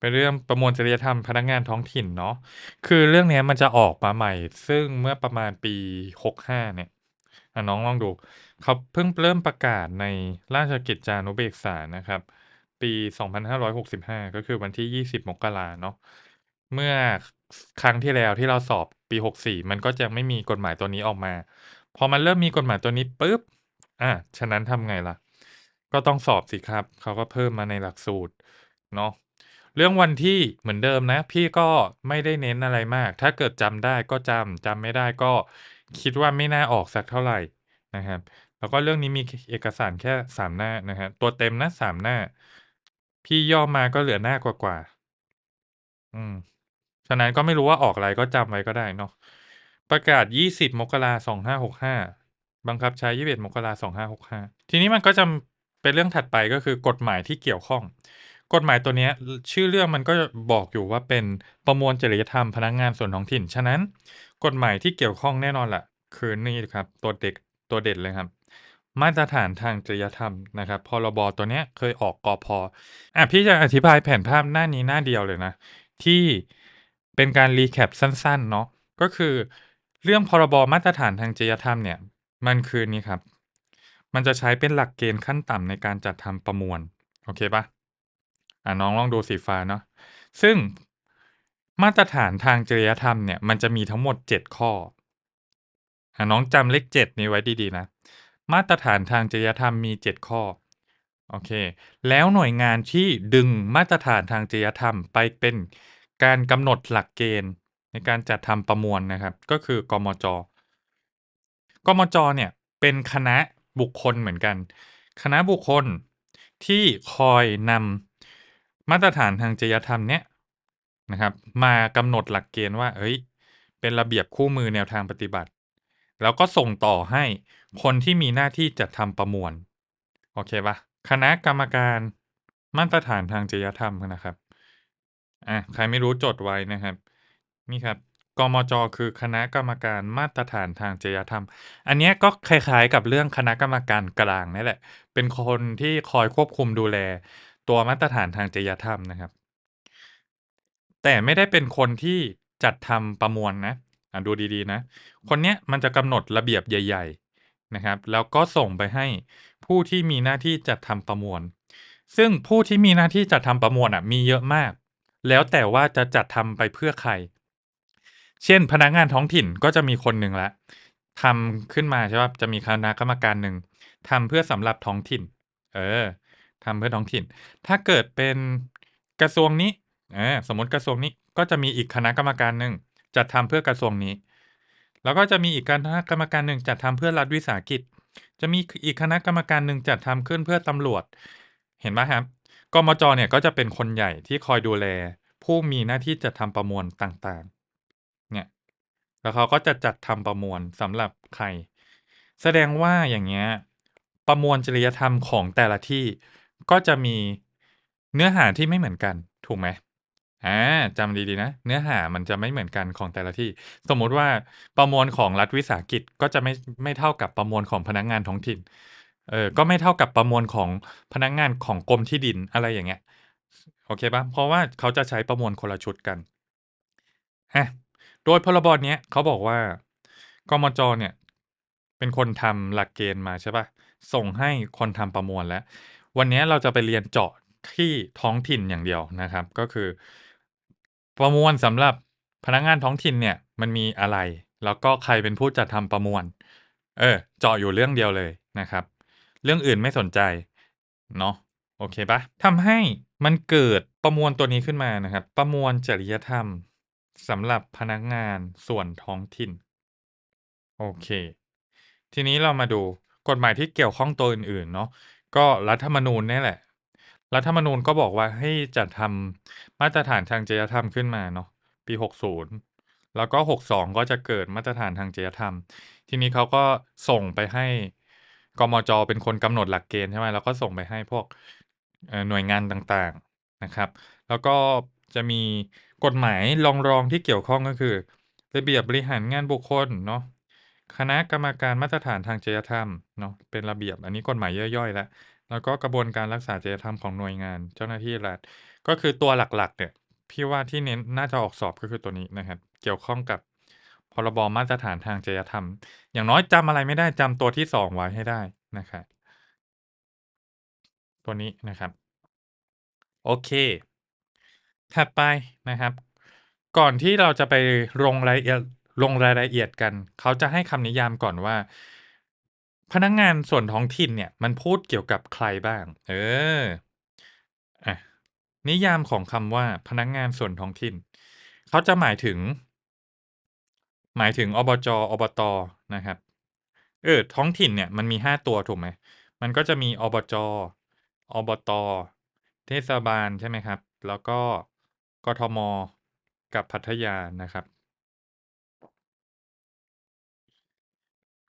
เป็นเรื่องประมวลจริยธรรมพนักงานท้องถิ่นเนาะ คือเรื่องเนี้ยมันจะออกมาใหม่ ซึ่งเมื่อประมาณปี65เนี่ยอ่าน้องลองดู เขาเพิ่งเริ่มประกาศในราชกิจจานุเบกษานะครับ ปี 2565 ก็คือวันที่ 20 มกราเนาะ เมื่อครั้งที่แล้วที่เราสอบปี 64 มันก็จะไม่มีกฎหมายตัวนี้ออกมา พอมันเริ่มมีกฎหมายตัวนี้ปุ๊บอาฉะนั้นทำไงล่ะ ก็ต้องสอบสิครับ เขาก็เพิ่มมาในหลักสูตร เนาะ เรื่องวันที่เหมือนเดิมนะ พี่ก็ไม่ได้เน้นอะไรมาก ถ้าเกิดจำได้ก็จำจำไม่ได้ก็คิดว่าไม่น่าออกสักเท่าไหร่นะครับ แล้วก็เรื่องนี้มีเอกสารแค่3หน้านะครับ ตัวเต็มนะ3หน้า พี่ย่อมาก็เหลือหน้ากว่าๆอืม ฉะนั้นก็ไม่รู้ว่าออกอะไรก็จำไว้ก็ได้เนาะ ประกาศ 20 มกรา2565บังคับใช้ 21 มกรา2565ทีนี้มันก็จะเป็นเรื่องถัดไปก็คือกฎหมายที่เกี่ยวข้อง กฎหมายตัวนี้ชื่อเรื่องมันก็บอกอยู่ว่าเป็นประมวลจริยธรรมพนักงานส่วนท้องถิ่น ฉะนั้น กฎหมายที่เกี่ยวข้องแน่นอนแหละคือนี่ครับ ตัวเด็กตัวเด่นเลยครับ มาตรฐานทางจริยธรรมนะครับพรบตัวเนี้ยเคยออกกอพ.อาพี่จะอธิบายแผนภาพหน้านี้หน้าเดียวเลยนะ ที่เป็นการ recap สั้นๆเนาะก็คือเรื่องพรบมาตรฐานทางจริยธรรมเนี่ย มันคือนี้ครับ มันจะใช้เป็นหลักเกณฑ์ขั้นต่ำในการจัดทำประมวล โอเคปล่า? อ่าน้องลองดูสีฟ้าเนาะซึ่งมาตรฐานทางจริยธรรมเนี่ยมันจะมีทั้งหมด7ข้ออ่าน้องจำเลข7นี้ไว้ดีๆนะ มาตรฐานทางจริยธรรมมี7ข้อโอเค แล้วหน่วยงานที่ดึงมาตรฐานทางจริยธรรมไปเป็นการกำหนดหลักเกณฑ์ในการจัดทำประมวลนะครับ ก็คือกมจ.กมจ.เนี่ยเป็นคณะบุคคลเหมือนกัน คณะบุคคลที่คอยนำ มาตรฐานทางจริยธรรมเนี้ยนะครับ มากำหนดหลักเกณฑ์ว่าเฮ้ย เป็นระเบียบคู่มือแนวทางปฏิบัติ แล้วก็ส่งต่อให้คนที่มีหน้าที่จัดทำประมวล โอเคปล่า?คณะกรรมการมาตรฐานทางจริยธรรมนะครับอาใครไม่รู้จดไว้นะครับ นี่ครับ กมจ.คือคณะกรรมการมาตรฐานทางจริยธรรม อันนี้ก็คล้ายๆกับเรื่องคณะกรรมการกลางนี่แหละ เป็นคนที่คอยควบคุมดูแล ตัวมาตรฐานทางจริยธรรมนะครับ แต่ไม่ได้เป็นคนที่จัดทำประมวลนะอ่าดูดีๆนะ คนเนี้ยมันจะกำหนดระเบียบใหญ่ ๆนะครับ แล้วก็ส่งไปให้ผู้ที่มีหน้าที่จัดทำประมวล ซึ่งผู้ที่มีหน้าที่จัดทำประมวลอะมีเยอะมาก แล้วแต่ว่าจะจัดทำไปเพื่อใคร เช่น พนักงานท้องถิ่นก็จะมีคนหนึ่งล้วทำขึ้นมาใช่เปล่าจะมีคณะกรรมการหนึ่งทำเพื่อสำหรับท้องถิ่น เออ ทำเพื่อท้องถิ่น ถ้าเกิดเป็นกระทรวงนี้สมมติกระทรวงนี้ก็จะมีอีกคณะกรรมการหนึ่งจัดทำเพื่อกระทรวงนี้ แล้วก็จะมีอีกคณะกรรมการหนึ่งจัดทำเพื่อรัฐวิสาหกิจ จะมีอีกคณะกรรมการหนึ่งจัดทำขึ้นเพื่อตำรวจ เห็นเปล่าครับกมจ.เนี่ยก็จะเป็นคนใหญ่ที่คอยดูแล ผู้มีหน้าที่จัดทำประมวลต่างๆ เนี่ย แล้วเขาก็จะจัดทำประมวลสำหรับใคร แสดงว่าอย่างเงี้ยประมวลจริยธรรมของแต่ละที่ ก็จะมีเนื้อหาที่ไม่เหมือนกัน ถูกไหม?อ่าจำดีๆนะ เนื้อหามันจะไม่เหมือนกันของแต่ละที่ สมมุติว่าประมวลของรัฐวิสาหกิจก็จะไม่ไม่เท่ากับประมวลของพนักงานท้องถิ่นเออก็ไม่เท่ากับประมวลของพนักงานของกรมที่ดินอะไรอย่างเงี้ยโอเคปล่า?เพราะว่าเขาจะใช้ประมวลคนละชุดกันอาโดยพรบเนี้ยเขาบอกว่ากมจ.เนี่ย เป็นคนทำหลักเกณฑ์มาใช่ปล่าส่งให้คนทำประมวลแล้ว วันนี้เราจะไปเรียนเจาะที่ท้องถิ่นอย่างเดียวนะครับ ก็คือ ประมวลสำหรับพนักงานท้องถิ่นเนี่ย มันมีอะไร แล้วก็ใครเป็นผู้จัดทำประมวล เออ เจาะอยู่เรื่องเดียวเลยนะครับ เรื่องอื่นไม่สนใจเนาะโอเคปล่า?ทำให้มันเกิดประมวลตัวนี้ขึ้นมานะครับ ประมวลจริยธรรมสำหรับพนักงานส่วนท้องถิ่น โอเค ทีนี้เรามาดูกฎหมายที่เกี่ยวข้องตัวอื่นๆเนาะ ก็รัฐธรรมนูญเนี่ยแหละ รัฐธรรมนูญก็บอกว่าให้จัดทำมาตรฐานทางจริยธรรมขึ้นมาเนาะปี 60 แล้วก็ 62 ก็จะเกิดมาตรฐานทางจริยธรรม ทีนี้เขาก็ส่งไปให้กมจ.เป็นคนกำหนดหลักเกณฑ์ใช่ไหมแล้วก็ส่งไปให้พวกเอ่อหน่วยงานต่างๆนะครับ แล้วก็จะมีกฎหมายรองๆที่เกี่ยวข้องก็คือ ระเบียบบริหารงานบุคคลเนาะ คณะกรรมการมาตรฐานทางจริยธรรมเนาะเป็นระเบียบ อันนี้กฎหมายย่อยๆแล้วแล้วก็กระบวนการรักษาจริยธรรมของหน่วยงาน เจ้าหน้าที่รัฐ ก็คือตัวหลักๆ เนี่ยพี่ว่าที่เน้นน่าจะออกสอบก็คือตัวนี้นะครับ เกี่ยวข้องกับพรบมาตรฐานทางจริยธรรม อย่างน้อยจำอะไรไม่ได้จำตัวที่2ไว้ให้ได้นะครับตัวนี้นะครับ โอเค ถัดไปนะครับ ก่อนที่เราจะไปลงรายละเอียด ลงรายละเอียดกัน เขาจะให้คำนิยามก่อนว่า พนักงานส่วนท้องถิ่นเนี่ย มันพูดเกี่ยวกับใครบ้าง เอออะนิยามของคำว่าพนักงานส่วนท้องถิ่น เขาจะหมายถึง หมายถึงอบจ.อบต.นะครับ เออ ท้องถิ่นเนี่ย มันมี5ตัวถูกไหมมันก็จะมีอบจ.อบต.เทศบาลใช่ไหมครับ แล้วก็กทม.กับพัทยานะครับ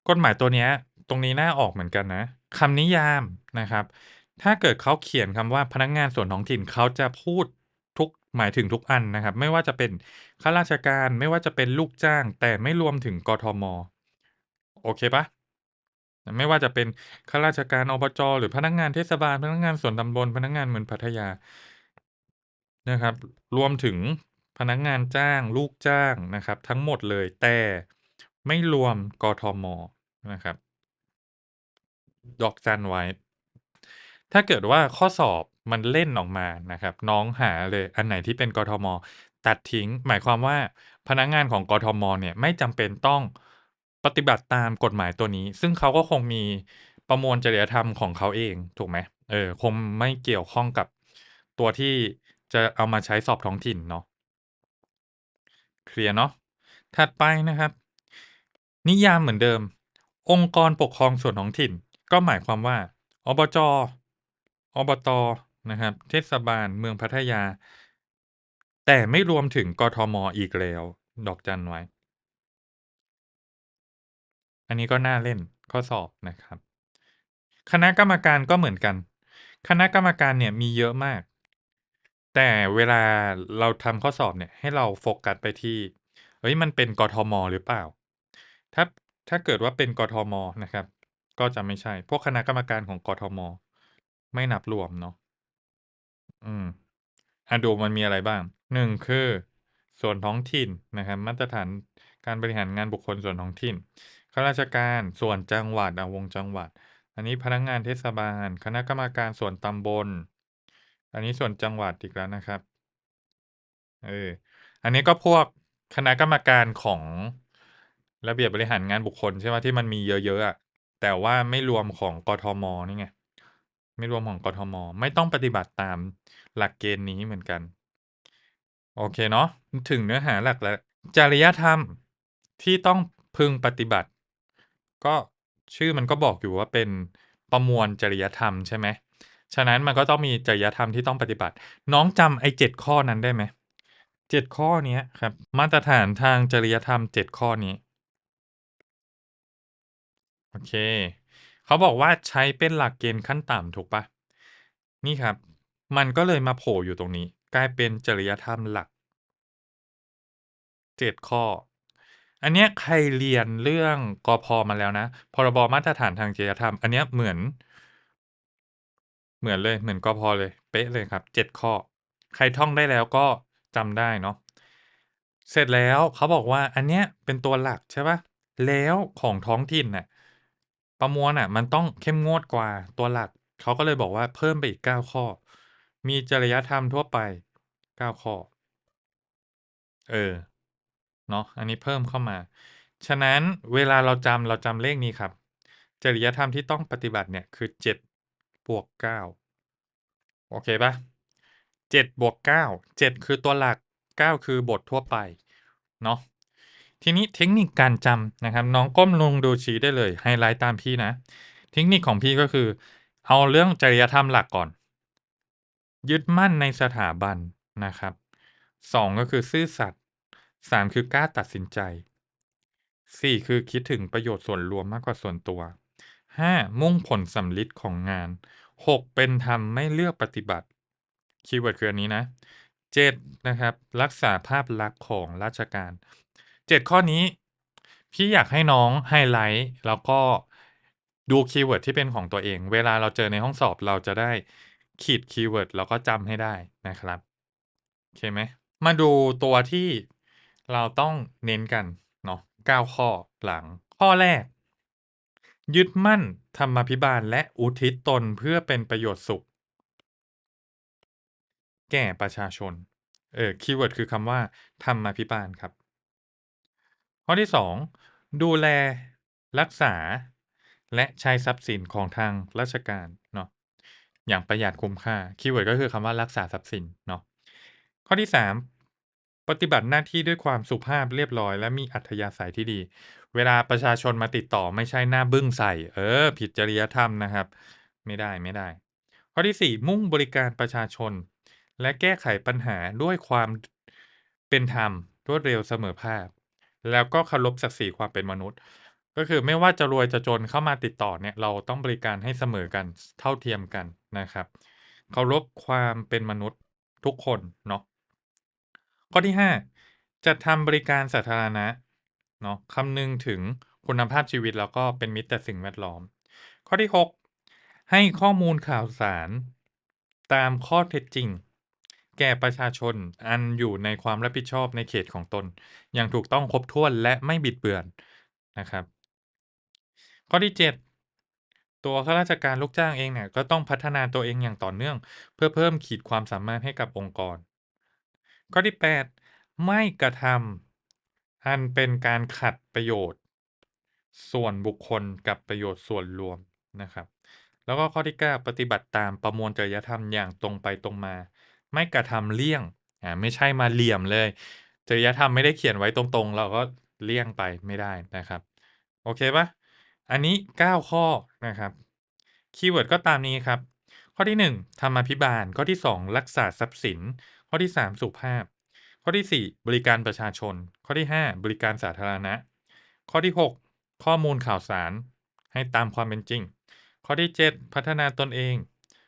กฎหมายตัวเนี้ย ตรงนี้น่าออกเหมือนกันนะคำนิยามนะครับ ถ้าเกิดเขาเขียนคำว่าพนักงานส่วนท้องถิ่นเขาจะพูดทุกหมายถึงทุกอันนะครับ ไม่ว่าจะเป็นข้าราชการไม่ว่าจะเป็นลูกจ้าง แต่ไม่รวมถึงกทม.โอเคปล่า?ไม่ว่าจะเป็นข้าราชการอบจ.หรือพนักงานเทศบาลพนักงานส่วนตำบลพนักงานเมืองพัทยานะครับ รวมถึงพนักงานจ้าง ลูกจ้างนะครับ ทั้งหมดเลยแต่ ไม่รวมกทม.นะครับ ดอกจันไว้ ถ้าเกิดว่าข้อสอบมันเล่นออกมานะครับ น้องหาเลยอันไหนที่เป็นกทม.ตัดทิ้ง หมายความว่าพนักงานของกทม.เนี่ยไม่จำเป็นต้องปฏิบัติตามกฎหมายตัวนี้ ซึ่งเขาก็คงมีประมวลจริยธรรมของเขาเองถูกไหมเออคงไม่เกี่ยวข้องกับตัวที่จะเอามาใช้สอบท้องถิ่นเนาะเคลียร์เนาะถัดไปนะครับ นิยามเหมือนเดิม องค์กรปกครองส่วนท้องถิ่น ก็หมายความว่า อบจ.อบต.นะครับ เทศบาล เมืองพัทยา แต่ไม่รวมถึงกทม.อีกแล้ว ดอกจันไว้ อันนี้ก็น่าเล่นข้อสอบนะครับ คณะกรรมการก็เหมือนกัน คณะกรรมการเนี่ยมีเยอะมาก แต่เวลาเราทำข้อสอบเนี่ย ให้เราโฟกัสไปที่ เฮ้ย มันเป็นกทม.หรือเปล่า ถ้าถ้าเกิดว่าเป็นกทม.นะครับ ก็จะไม่ใช่ พวกคณะกรรมการของกทม.ไม่นับรวมเนาะอืมอะดูมันมีอะไรบ้าง1คือส่วนท้องถิ่นนะครับ มาตรฐานการบริหารงานบุคคลส่วนท้องถิ่นข้าราชการส่วนจังหวัดอะวงจังหวัด อันนี้พนักงานเทศบาล คณะกรรมการส่วนตำบล อันนี้ส่วนจังหวัดอีกแล้วนะครับเอออันนี้ก็พวกคณะกรรมการของ ระเบียบบริหารงานบุคคลใช่เปล่าที่มันมีเยอะๆอะแต่ว่าไม่รวมของกทม.นี่ไงไม่รวมของกทม.ไม่ต้องปฏิบัติตามหลักเกณฑ์นี้เหมือนกัน โอเคเนาะถึงเนื้อหาหลักแล้ว จริยธรรมที่ต้องพึงปฏิบัติ ก็ชื่อมันก็บอกอยู่ว่าเป็นประมวลจริยธรรมใช่ไหมฉะนั้นมันก็ต้องมีจริยธรรมที่ต้องปฏิบัติ น้องจำไอ้7ข้อนั้นได้ไหม?7ข้อเนี้ยครับ มาตรฐานทางจริยธรรม7ข้อนี้ โอเค เขาบอกว่าใช้เป็นหลักเกณฑ์ขั้นต่ำถูกปล่า?นี่ครับ มันก็เลยมาโผล่อยู่ตรงนี้ กลายเป็นจริยธรรมหลัก7ข้อ อันเนี้ยใครเรียนเรื่องกพ.มาแล้วนะ พรบมาตรฐานทางจริยธรรม อันเนี้ยเหมือน เหมือนเลย เหมือนกพ.เลย เป๊ะเลยครับ7ข้อ ใครท่องได้แล้วก็จำได้เนาะ เสร็จแล้วเขาบอกว่าอันเนี้ยเป็นตัวหลักใช่ปล่าแล้วของท้องถิ่นน่ะ ประมวลน่ะ มันต้องเข้มงวดกว่าตัวหลัก เขาก็เลยบอกว่าเพิ่มไปอีก 9 ข้อ มีจริยธรรมทั่วไป 9 ข้อ เออ เนาะอันนี้เพิ่มเข้ามา ฉะนั้นเวลาเราจำเราจำเลขนี้ครับ จริยธรรมที่ต้องปฏิบัติเนี่ยคือ 7 บวก 9 โอเคปล่า?7บวก 9 7 คือตัวหลัก 9 คือบททั่วไป เนาะ ทีนี้เทคนิคการจำนะครับ น้องก้มลงดูชีตได้เลยไฮไลต์ตามพี่นะ เทคนิคของพี่ก็คือ เอาเรื่องจริยธรรมหลักก่อน ยึดมั่นในสถาบันนะครับ2ก็คือซื่อสัตย์3คือกล้าตัดสินใจ4คือคิดถึงประโยชน์ส่วนรวมมากกว่าส่วนตัว5มุ่งผลสำลิดของงาน6เป็นธรรมไม่เลือกปฏิบัติคีย์เวิร์ดคืออันนี้นะ7นะครับ รักษาภาพลักษณ์ของราชการ 7ข้อนี้ พี่อยากให้น้องไฮไลต์แล้วก็ดูคีย์เวิร์ดที่เป็นของตัวเอง เวลาเราเจอในห้องสอบเราจะได้ขีดคีย์เวิร์ดแล้วก็จำให้ได้นะครับโอเคไหมมาดูตัวที่เราต้องเน้นกันเนาะ9ข้อหลังข้อแรก ยึดมั่นธรรมาภิบาลและอุทิศตนเพื่อเป็นประโยชน์สุข แก่ประชาชน เออคีย์เวิร์ดคือคำว่าธรรมาภิบาลครับ อที่ 2 ดูแลรักษา และใช้ทรัพย์สินของทางราชการเนาะอย่างประหยัดคุ้มค่าคีย์เวิร์ดก็คือคำว่ารักษาทรัพย์สินเนาะข้อที่ 3 ปฏิบัติหน้าที่ด้วยความสุภาพเรียบร้อย และมีอัธยาศัยที่ดี เวลาประชาชนมาติดต่อไม่ใช่หน้าบึ้งใส่ เออ ผิดจริยธรรมนะครับ ไม่ได้ๆข้อที่ 4 มุ่งบริการประชาชน และแก้ไขปัญหาด้วยความเป็นธรรมรวดเร็วเสมอภาค แล้วก็เคารพศักดิ์ศรีความเป็นมนุษย์ ก็คือไม่ว่าจะรวยจะจนเข้ามาติดต่อเนี่ยเราต้องบริการให้เสมอกันเท่าเทียมกันนะครับเคารพความเป็นมนุษย์ทุกคนเนาะข้อที่ 5 จัดทำบริการสาธารณะเนาะคำนึงถึงคุณภาพชีวิตแล้วก็เป็นมิตรต่อสิ่งแวดล้อม ข้อที่ 6 ให้ข้อมูลข่าวสาร ตามข้อเท็จจริง แก่ประชาชนอันอยู่ในความรับผิดชอบในเขตของตน อย่างถูกต้องครบถ้วนและไม่บิดเบือนนะครับ ข้อที่ 7 ตัวข้าราชการลูกจ้างเองเนี่ยก็ต้องพัฒนาตัวเองอย่างต่อเนื่อง เพื่อเพิ่มขีดความสามารถให้กับองค์กร ข้อที่ 8 ไม่กระทำอันเป็นการขัดประโยชน์ ส่วนบุคคลกับประโยชน์ส่วนรวมนะครับ แล้วก็ข้อที่ 9 ปฏิบัติตามประมวลจริยธรรมอย่างตรงไปตรงมา ไม่กระทำเลี่ยงอ่าไม่ใช่มาเหลี่ยมเลย จริยธรรมไม่ได้เขียนไว้ตรงๆ เราก็เลี่ยงไปไม่ได้นะครับ โอเคปล่า?อันนี้ 9 ข้อนะครับคีย์เวิร์ดก็ตามนี้ครับ ข้อที่ 1ธรรมาภิบาล ข้อที่ 2 รักษาทรัพย์สิน ข้อที่ 3 สุภาพ ข้อที่ 4 บริการประชาชน ข้อที่ 5 บริการสาธารณะ ข้อที่ 6 ข้อมูลข่าวสาร ให้ตามความเป็นจริง ข้อที่ 7 พัฒนาตนเอง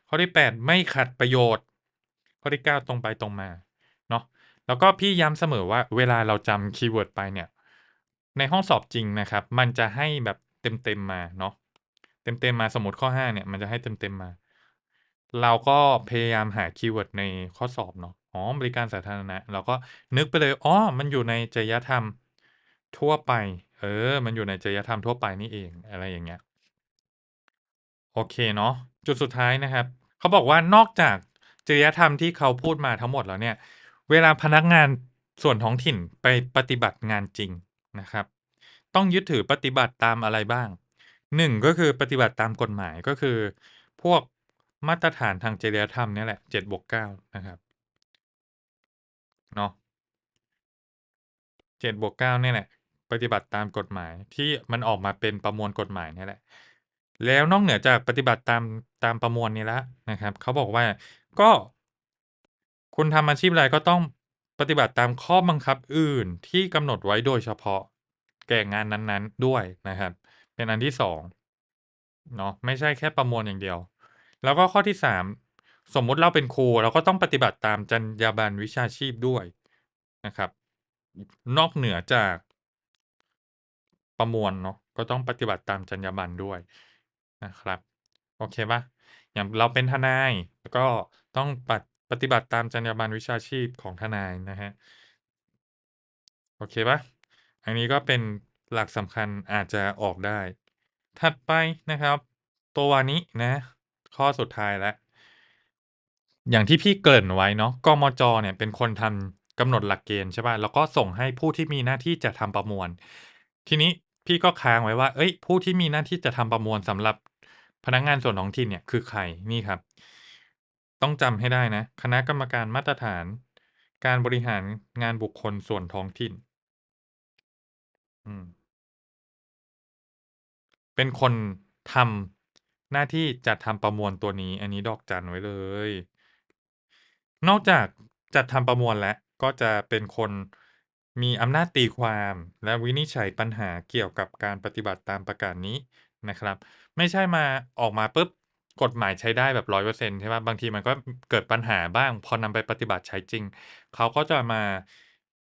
ข้อที่ 8 ไม่ขัดประโยชน์ ข้อที่ 9 ตรงไปตรงมาเนาะแล้วก็พี่ย้ำเสมอว่าเวลาเราจำคีย์เวิร์ดไปเนี่ย ในห้องสอบจริงนะครับ มันจะให้แบบเต็มๆมาเนาะเต็มๆมาสมมติข้อ 5 เนี่ยมันจะให้เต็มๆมา เราก็พยายามหาคีย์เวิร์ดในข้อสอบเนาะอ๋อบริการสาธารณะเราก็นึกไปเลยอ๋อมันอยู่ในจริยธรรมทั่วไป เออ มันอยู่ในจริยธรรมทั่วไปนี่เองอะไรอย่างเงี้ยโอเคเนาะจุดสุดท้ายนะครับ เขาบอกว่านอกจาก จริยธรรมที่เขาพูดมาทั้งหมดแล้วเนี่ย เวลาพนักงานส่วนท้องถิ่นไปปฏิบัติงานจริงนะครับ ต้องยึดถือปฏิบัติตามอะไรบ้าง1ก็คือปฏิบัติตามกฎหมายก็คือ พวกมาตรฐานทางจริยธรรมนี่แหละ 7+9 นะครับเนาะ 7+9 เก้านี่ยแหละ ปฏิบัติตามกฎหมายที่มันออกมาเป็นประมวลกฎหมายนี่แหละ แล้วนอกเหนือจากปฏิบัติตามตามประมวลนี้แล้วนะครับ เขาบอกว่า ก็ คุณทำอาชีพอะไรก็ต้องปฏิบัติตามข้อบังคับอื่นที่กำหนดไว้โดยเฉพาะ แก่งานนั้นๆ ด้วยนะครับ เป็นอันที่2เนาะไม่ใช่แค่ประมวลอย่างเดียว แล้วก็ข้อที่3สมมุติเราเป็นครูเราก็ต้องปฏิบัติตามจรรยาบรรณวิชาชีพด้วยนะครับ นอกเหนือจากประมวลเนาะก็ต้องปฏิบัติตามจรรยาบรรณด้วยนะครับ โอเคปล่า? อย่างเราเป็นทนาย แล้วก็ต้องปัดปฏิบัติตามจรรยาบรรณวิชาชีพของทนายนะครับโอเคปล่า?อันนี้ก็เป็นหลักสำคัญอาจจะออกได้ ถัดไปนะครับ ตัวนี้นะ ข้อสุดท้ายแล้วอย่างที่พี่เกริ่นไว้เนาะกมจ.เนี่ยเป็นคนทำกำหนดหลักเกณฑ์ใช่เปล่าแล้วก็ส่งให้ผู้ที่มีหน้าที่จะทำประมวล ทีนี้พี่ก็ค้างไว้ว่าเฮ้ย ผู้ที่มีหน้าที่จะทำประมวลสำหรับ พนักงานส่วนท้องถิ่นเนี่ยคือใคร?นี่ครับ ต้องจำให้ได้นะ คณะกรรมการมาตรฐาน การบริหารงานบุคคลส่วนท้องถิ่น อืม เป็นคนทำหน้าที่จัดทำประมวลตัวนี้ อันนี้ดอกจันไว้เลย นอกจากจัดทำประมวลแล้วก็จะเป็นคนมีอำนาจตีความและวินิจฉัยปัญหาเกี่ยวกับการปฏิบัติตามประกาศนี้นะครับ ไม่ใช่มาออกมาปุ๊บกฎหมายใช้ได้แบบ100%ใช่เปล่าบางทีมันก็เกิดปัญหาบ้าง พอนำไปปฏิบัติใช้จริง เขาก็จะมา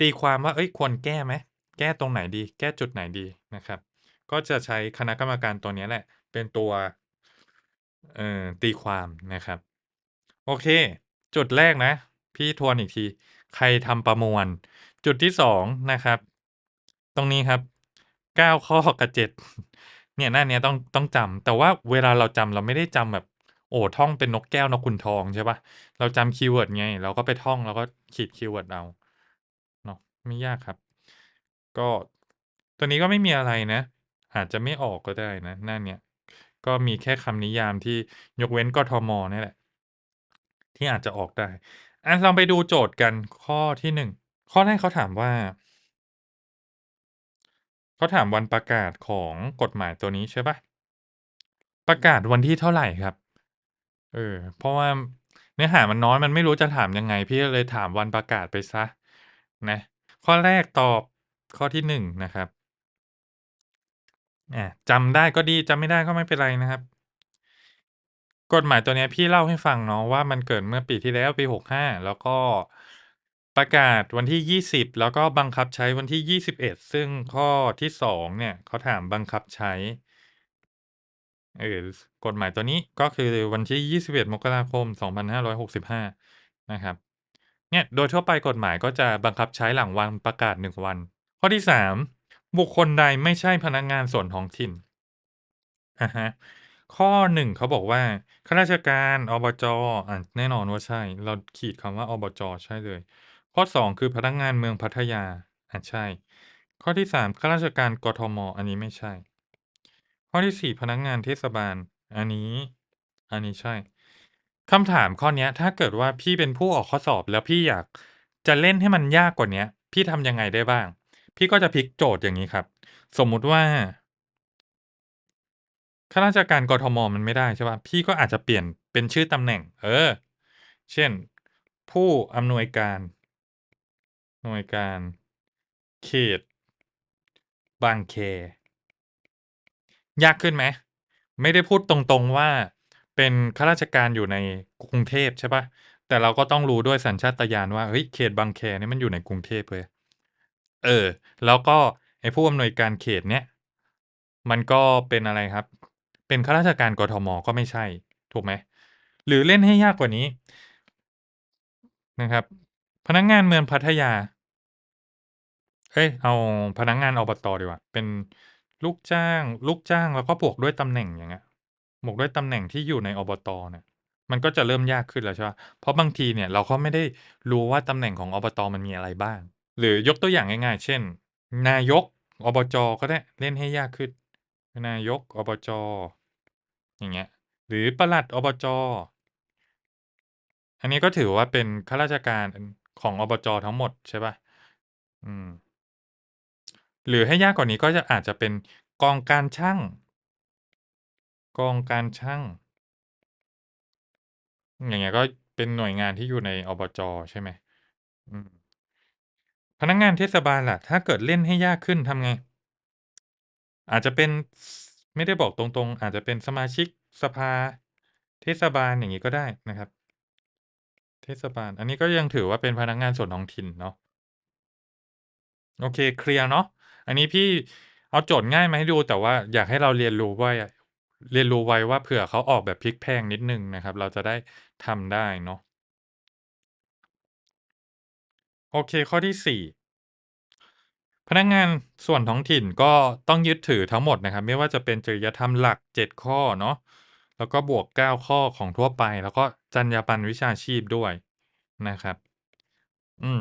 ตีความว่าเฮ้ยควรแก้ไหมแก้ตรงไหนดี แก้จุดไหนดีนะครับ ก็จะใช้คณะกรรมการตัวนี้แหละ เป็นตัวเอ่อตีความนะครับ โอเค จุดแรกนะ พี่ทวนอีกที ใครทำประมวล จุดที่2นะครับ ตรงนี้ครับ9ข้อกับ7 เนี่ยหน้าเนี้ยต้องต้องจำแต่ว่าเวลาเราจำเราไม่ได้จำแบบ โอ้ท่องเป็นนกแก้วนกขุนทองใช่ปล่าเราจำคีย์เวิร์ดไง เราก็ไปท่องแล้วก็ขีดคีย์เวิร์ดเอาเนาะไม่ยากครับ ก็ตัวนี้ก็ไม่มีอะไรนะ อาจจะไม่ออกก็ได้นะ หน้าเนี้ยก็มีแค่คำนิยามที่ยกเว้นกทม.เนี่ยแหละ ที่อาจจะออกได้อาเราไปดูโจทย์กันข้อที่1ข้อแรกเขาถามว่า เขาถามวันประกาศของกฎหมายตัวนี้ใช่เปล่า?ประกาศวันที่เท่าไรครับ?เออ เพราะว่าเนื้อหามันน้อย มันไม่รู้จะถามยังไง พี่ก็เลยถามวันประกาศไปเสียนะ ข้อแรกตอบข้อที่ 1 นะครับ อา จำได้ก็ดี จำไม่ได้ก็ไม่เป็นไรนะครับ กฎหมายตัวเนี้ย พี่เล่าให้ฟังเนาะว่า มันเกิดเมื่อปีที่แล้ว ปี 65 แล้วก็ ประกาศวันที่ 20 แล้วก็บังคับใช้วันที่ 21 ซึ่งข้อที่ 2 เนี่ย เขาถามบังคับใช้ เออ กฎหมายตัวนี้ก็คือวันที่ 21 มกราคม 2565 นะครับ เนี่ย โดยทั่วไปกฎหมายก็จะบังคับใช้หลังวันประกาศ 1 วัน ข้อที่ 3 บุคคลใดไม่ใช่พนักงานส่วนท้องถิ่นอะฮะ ข้อ 1 เขาบอกว่าข้าราชการอบจ.อาแน่นอนว่าใช่ เราขีดคำว่าอบจ.ใช่เลย ข้อ 2 คือพนักงานเมืองพัทยาอาใช่ ข้อที่ 3ข้าราชการกทม.อันนี้ไม่ใช่ ข้อที่ 4 พนักงานเทศบาล อันนี้ อันนี้ใช่คำถามข้อเนี้ย ถ้าเกิดว่าพี่เป็นผู้ออกข้อสอบแล้วพี่อยากจะเล่นให้มันยากกว่าเนี้ย พี่ทำยังไงได้บ้าง?พี่ก็จะพลิกโจทย์อย่างงี้ครับ สมมุติว่าข้าราชการกทม.มันไม่ได้ใช่เปล่าพี่ก็อาจจะเปลี่ยนเป็นชื่อตำแหน่ง เออ เช่น ผู้อำนวยการ หน่วยการ เขต บางแค ยากขึ้นไหม?ไม่ได้พูดตรงๆว่า เป็นข้าราชการอยู่ในกรุงเทพใช่ปล่าแต่เราก็ต้องรู้ด้วยสัญชาตญาณว่าเฮ้ยเขตบางแคเนี่ยมันอยู่ในกรุงเทพเว้ยเออ แล้วก็ไอ้ผู้อำนวยการเขตเนี้ยมันก็เป็นอะไรครับ เป็นข้าราชการกทม.ก็ไม่ใช่ ถูกไหม?หรือเล่นให้ยากกว่านี้นะครับ พนักงานเมืองพัทยา เอ๊ยเอาพนักงานอบต.ดีกว่า เป็นลูกจ้าง ลูกจ้างแล้วก็บวกด้วยตำแหน่งอย่างเงี้ย บวกด้วยตำแหน่งที่อยู่ในอบต.เนี่ย มันก็จะเริ่มยากขึ้นแล้วใช่เปล่าเพราะบางทีเนี่ยเราก็ไม่ได้รู้ว่าตำแหน่งของอบต.มันมีอะไรบ้าง หรือยกตัวอย่างง่ายๆ เช่น นายกอบจ.ก็ได้เล่นให้ยากขึ้น นายกอบจ.อย่างเงี้ย หรือประหลัดอบจ.อันนี้ก็ถือว่าเป็นข้าราชการของอบจ.ทั้งหมดใช่เปล่า?อืม หรือให้ยากกว่านี้ก็จะอาจจะเป็นกองการช่าง กองการช่าง อย่างเงี้ย ก็เป็นหน่วยงานที่อยู่ในอบจ.ใช่ไหม?อืม พนักงานเทศบาลล่ะ ถ้าเกิดเล่นให้ยากขึ้นทำไง?อาจจะเป็น ส ไม่ได้บอกตรง ๆ อาจจะเป็นสมาชิกสภาเทศบาล อย่างงี้ก็ได้นะครับ เทศบาล อันนี้ก็ยังถือว่าเป็นพนักงานส่วนท้องถิ่นเนาะ โอเค เคลียร์เนาะ อันนี้พี่เอาโจทย์ง่ายมาให้ดูแต่ว่าอยากให้เราเรียนรู้ไว่ายเรียนรู้ไว้ว่าเผื่อเขาออกแบบพลิกแพลงนิดนึงนะครับ เราจะได้ทำได้เนาะโอเคข้อที่4พนักงานส่วนท้องถิ่นก็ต้องยึดถือทั้งหมดนะครับ ไม่ว่าจะเป็นจริยธรรมหลัก 7 ข้อเนาะแล้วก็บวก 9 ข้อของทั่วไป แล้วก็จรรยาบรรณวิชาชีพด้วยนะครับ อืม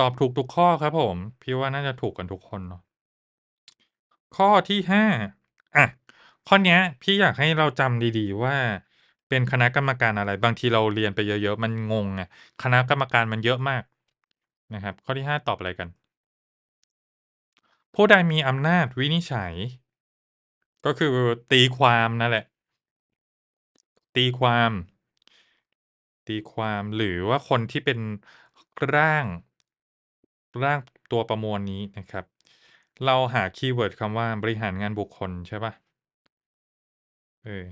ตอบถูกทุกข้อครับผม พี่ว่าน่าจะถูกกันทุกคนเนาะข้อที่5อะข้อเนี้ย พี่อยากให้เราจำดีๆว่า เป็นคณะกรรมการอะไร บางทีเราเรียนไปเยอะๆ มันงงไงคณะกรรมการมันเยอะมากนะครับ ข้อที่5ตอบอะไรกัน?ผู้ใดมีอำนาจวินิจฉัย ก็คือตีความนั่นแหละ ตีความ ตีความหรือว่าคนที่เป็นร่าง ร่างตัวประมวลนี้นะครับ เราหาคีย์เวิร์ดคำว่าบริหารงานบุคคลใช่ปล่า?เออ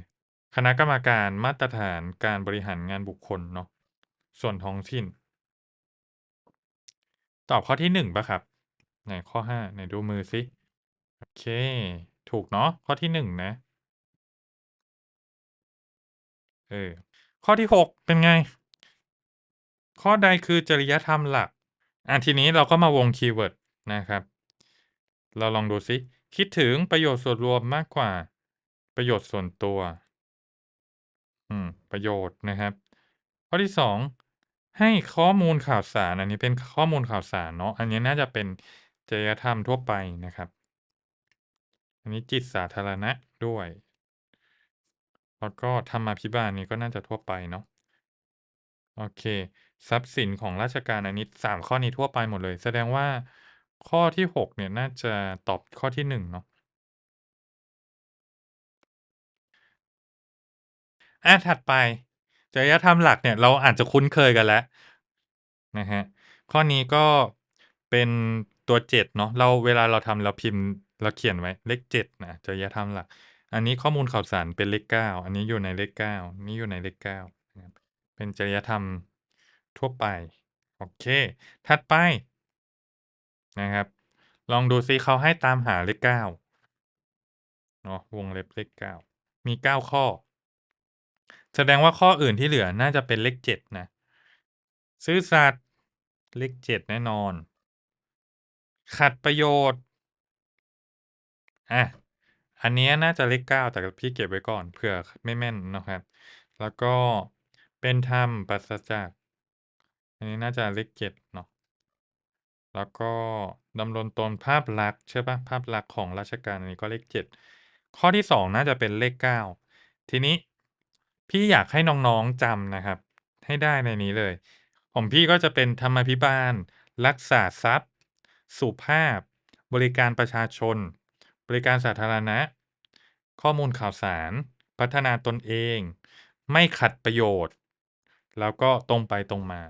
คณะกรรมการมาตรฐานการบริหารงานบุคคลเนาะ ส่วนท้องถิ่น ตอบข้อที่1เปล่าครับ?ไหนข้อ5ไหนดูมือซิโอเค ถูกเนาะข้อที่1นะ เออ ข้อที่6เป็นไง?ข้อใดคือจริยธรรมหลัก อาทีนี้เราก็มาวงคีย์เวิร์ดนะครับ เราลองดูซิ คิดถึงประโยชน์ส่วนรวมมากกว่า ประโยชน์ส่วนตัว อืม ประโยชน์นะครับ ข้อที่2ให้ข้อมูลข่าวสาร อันนี้เป็นข้อมูลข่าวสารเนาะ อันนี้น่าจะเป็นจริยธรรมทั่วไปนะครับ อันนี้จิตสาธารณะด้วย แล้วก็ธรรมาภิบาลนี้ก็น่าจะทั่วไปเนาะ โอเค ทรัพย์สินของราชการอันนี้ 3 ข้อนี้ทั่วไปหมดเลย แสดงว่าข้อที่ 6 เนี่ยน่าจะตอบข้อที่ 1 เนาะอาถัดไปจริยธรรมหลักเนี่ยเราอาจจะคุ้นเคยกันแล้วนะครับข้อนี้ก็เป็นตัว7เนาะเราเวลาเราทำเราพิมพ์เราเขียนไว้เลข7นะจริยธรรมหลัก อันนี้ข้อมูลข่าวสารเป็นเลข9อันนี้อยู่ในเลข9นี่อยู่ในเลข9นะครับเป็นจริยธรรม ทั่วไป โอเค ถัดไปนะครับ ลองดูซิเขาให้ตามหาเลข9เนาะวงเล็บเลข9มี9ข้อ แสดงว่าข้ออื่นที่เหลือน่าจะเป็นเลข7นะ ซื่อสัตย์เลข7แน่นอน ขัดประโยชน์อาอันนี้น่าจะเลข9แต่พี่เก็บไว้ก่อนเผื่อไม่แม่นนะครับ แล้วก็เป็นธรรมปราศจาก อันนี้น่าจะเลข7เนาะ แล้วก็ดำรงตนภาพลักษณ์ใช่ปล่าภาพลักษณ์ของราชการอันนี้ก็เลข7ข้อที่2น่าจะเป็นเลข9ทีนี้พี่อยากให้น้องๆจำนะครับ ให้ได้ในนี้เลย ของพี่ก็จะเป็นธรรมาภิบาล รักษาทรัพย์ สุภาพ บริการประชาชน บริการสาธารณะ ข้อมูลข่าวสาร พัฒนาตนเอง ไม่ขัดประโยชน์ แล้วก็ตรงไปตรงมา